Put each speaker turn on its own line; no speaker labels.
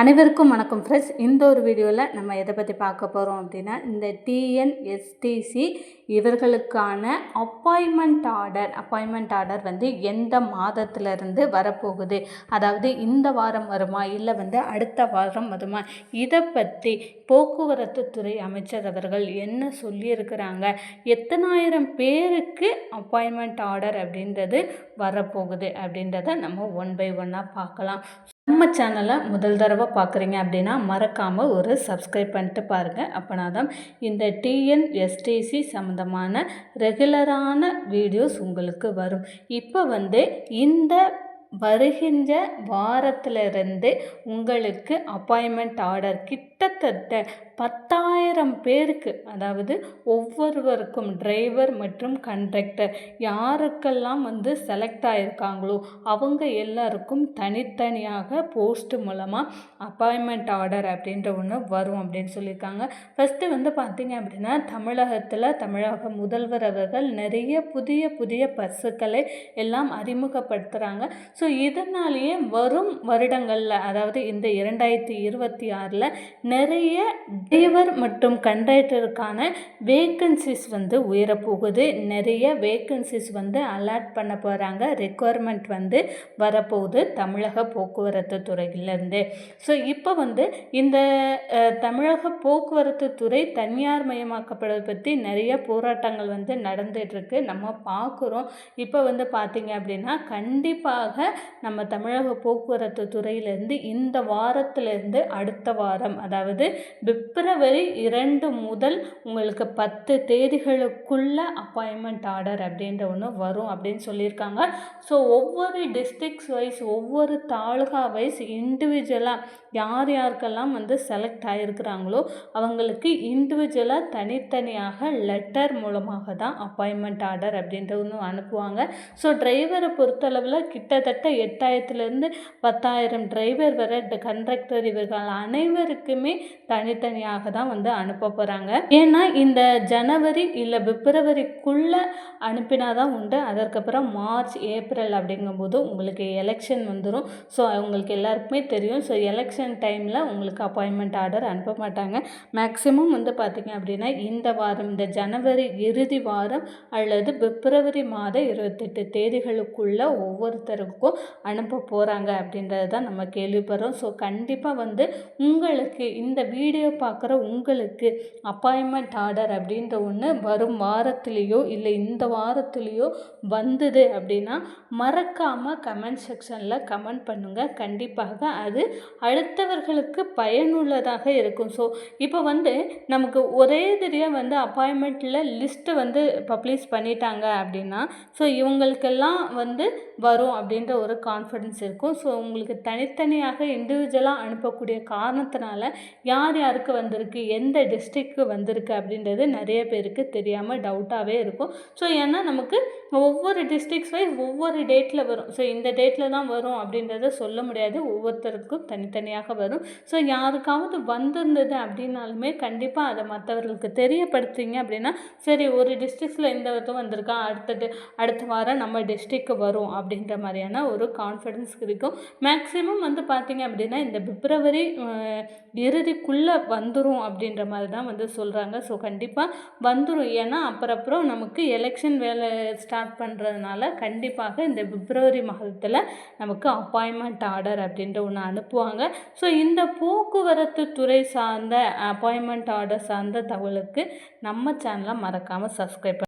அனைவருக்கும் வணக்கம் ஃப்ரெண்ட்ஸ் இந்த ஒரு வீடியோவில் நம்ம எதை பற்றி பார்க்க போகிறோம் அப்படின்னா இந்த டிஎன்எஸ்டிசி இவர்களுக்கான அப்பாயின்மெண்ட் ஆர்டர் அப்பாயின்மெண்ட் ஆர்டர் வந்து எந்த மாதத்திலிருந்து வரப்போகுது? அதாவது இந்த வாரம் வருமா? இல்லை வந்து அடுத்த வாரம் வருமா? இதை பற்றி போக்குவரத்து துறை அமைச்சர் அவர்கள் என்ன சொல்லியிருக்கிறாங்க? எத்தனாயிரம் பேருக்கு அப்பாயின்மெண்ட் ஆர்டர் அப்படின்றது வரப்போகுது அப்படின்றத நம்ம ஒன் பை ஒன்னாக பார்க்கலாம். நம்ம சேனலை முதல் தடவை பார்க்குறீங்க அப்படின்னா மறக்காமல் ஒரு சப்ஸ்கிரைப் பண்ணிட்டு பாருங்கள் அப்போனா தான் இந்த டிஎன்எஸ்டிசி சம்மந்தமான ரெகுலரான வீடியோஸ் உங்களுக்கு வரும். இப்போ வந்து இந்த வருகின்ற வாரத்திலிருந்து உங்களுக்கு அப்பாயின்மெண்ட் ஆர்டர் கிட்டத்தட்ட பத்தாயிரம் பேருக்கு அதாவது ஒவ்வொருவருக்கும் டிரைவர் மற்றும் கண்டக்டர் யாருக்கெல்லாம் வந்து செலக்ட் ஆகிருக்காங்களோ அவங்க எல்லாருக்கும் தனித்தனியாக போஸ்ட் மூலமாக அப்பாயின்மெண்ட் ஆர்டர் அப்படின்ற ஒன்று வரும் அப்படின்னு சொல்லியிருக்காங்க. ஃபஸ்ட்டு வந்து பார்த்திங்க அப்படின்னா தமிழகத்தில் தமிழக முதல்வர் அவர்கள் நிறைய புதிய புதிய பஸ்ஸுக்களை எல்லாம் அறிமுகப்படுத்துகிறாங்க ஸோ ஸோ இதனாலேயே வரும் வருடங்களில் அதாவது இந்த இரண்டாயிரத்தி இருபத்தி ஆறில் நிறைய டிரைவர் மற்றும் கண்டக்டருக்கான வேக்கன்சிஸ் வந்து உயரப்போகுது. நிறைய வேக்கன்சிஸ் வந்து அலாட் பண்ண போகிறாங்க ரெக்குவயர்மெண்ட் வந்து வரப்போகுது தமிழக போக்குவரத்து துறையிலேருந்து. ஸோ இப்போ வந்து இந்த தமிழக போக்குவரத்து துறை தனியார் மயமாக்கப்படுவதை பற்றி நிறைய போராட்டங்கள் வந்து நடந்துகிட்ருக்கு நம்ம பார்க்குறோம். இப்போ வந்து பார்த்திங்க அப்படின்னா கண்டிப்பாக நம்ம தமிழக போக்குவரத்து துறையிலேருந்து இந்த வாரத்திலேருந்து அடுத்த வாரம் அதாவது பிப்ரவரி இரண்டு முதல் உங்களுக்கு பத்து தேதிகளுக்குள்ள அப்பாயின்மெண்ட் ஆர்டர் அப்படின்ற ஒன்று வரும் அப்படின்னு சொல்லியிருக்காங்க. ஸோ ஒவ்வொரு டிஸ்ட்ரிக்ஸ் வைஸ் ஒவ்வொரு தாலுகா வைஸ் இண்டிவிஜுவலாக யார் யாருக்கெல்லாம் வந்து செலக்ட் ஆகிருக்கிறாங்களோ அவங்களுக்கு இண்டிவிஜுவலாக தனித்தனியாக லெட்டர் மூலமாக தான் அப்பாயின்மெண்ட் ஆர்டர் அப்படின்ற ஒன்று அனுப்புவாங்க. ஸோ டிரைவரை பொறுத்தளவில் கிட்டத்தட்ட எட்டாயிரத்துலேருந்து பத்தாயிரம் டிரைவர் வர கண்டக்டர் இவர்கள் அனைவருக்குமே தனித்தனியாக தான் வந்து அனுப்ப போகிறாங்க ஏன்னா இந்த ஜனவரி இல்லை பிப்ரவரிக்குள்ளே அனுப்பினா தான் உண்டு. அதற்கப்புறம் மார்ச் ஏப்ரல் அப்படிங்கும்போது உங்களுக்கு எலெக்ஷன் வந்துடும் ஸோ அவங்களுக்கு எல்லாருக்குமே தெரியும். ஸோ எலெக்ஷன் டைமில் உங்களுக்கு அப்பாயின்மெண்ட் ஆர்டர் அனுப்ப மாட்டாங்க. மேக்ஸிமம் வந்து பார்த்திங்க அப்படின்னா இந்த வாரம் இந்த ஜனவரி இறுதி வாரம் அல்லது பிப்ரவரி மாதம் இருபத்தெட்டு தேதிகளுக்குள்ளே ஒவ்வொருத்தருக்கும் அனுப்ப போகிறாங்க அப்படின்றது தான் நம்ம கேள்விப்படுறோம். ஸோ கண்டிப்பாக வந்து உங்களுக்கு இந்த வீடியோ பார்க்குற உங்களுக்கு அப்பாயின்மெண்ட் ஆர்டர் அப்படின்ற ஒன்று வரும் வாரத்துலேயோ இல்லை இந்த வாரத்துலேயோ வந்தது அப்படின்னா மறக்காமல் கமெண்ட் செக்ஷனில் கமெண்ட் பண்ணுங்கள் கண்டிப்பாக அது அடுத்தவர்களுக்கு பயனுள்ளதாக இருக்கும். ஸோ இப்போ வந்து நமக்கு ஒரே தெரியாக வந்து அப்பாயின்மெண்ட்டில் லிஸ்ட்டு வந்து பப்ளிஷ் பண்ணிட்டாங்க அப்படின்னா ஸோ இவங்களுக்கெல்லாம் வந்து வரும் அப்படின்ற ஒரு கான்ஃபிடென்ஸ் இருக்கும். ஸோ உங்களுக்கு தனித்தனியாக இண்டிவிஜுவலாக அனுப்பக்கூடிய காரணத்தினால யார் யாருக்கு வந்திருக்கு எந்த டிஸ்ட்ரிக்கு வந்திருக்கு அப்படின்றது நிறைய பேருக்கு தெரியாமல் டவுட்டாகவே இருக்கும். ஸோ ஏன்னா நமக்கு ஒவ்வொரு டிஸ்ட்ரிக்ஸ் வைஸ் ஒவ்வொரு டேட்டில் வரும். ஸோ இந்த டேட்டில் தான் வரும் அப்படின்றத சொல்ல முடியாது. ஒவ்வொருத்தருக்கும் தனித்தனியாக வரும். ஸோ யாருக்காவது வந்திருந்தது அப்படின்னாலுமே கண்டிப்பாக அதை மற்றவர்களுக்கு தெரியப்படுத்திங்க அப்படின்னா சரி ஒரு டிஸ்ட்ரிக்ஸில் இந்த வருத்தம் வந்திருக்கா அடுத்த அடுத்த வாரம் நம்ம டிஸ்ட்ரிக்கு வரும் அப்படின்ற மாதிரியான ஒரு கான்ஃபிடென்ஸ் இருக்கும் மேக்ஸிமம் வந்து பார்த்திங்க அப்படின்னா இந்த பிப்ரவரி இறுதிக்குள்ளே வந்துடும் அப்படின்ற மாதிரி தான் வந்து சொல்கிறாங்க ஸோ கண்டிப்பாக வந்துடும் ஏன்னா அப்புறப்புறம் நமக்கு எலெக்ஷன் வேலை ஸ்டார்ட் பண்ணுறதுனால கண்டிப்பாக இந்த பிப்ரவரி மாதத்தில் நமக்கு அப்பாயின்மெண்ட் ஆர்டர் அப்படின்ற ஒன்று அனுப்புவாங்க. ஸோ இந்த போக்குவரத்து துறை சார்ந்த அப்பாயின்மெண்ட் ஆர்டர் சார்ந்த தகவலுக்கு நம்ம சேனலை மறக்காமல் சப்ஸ்கிரைப்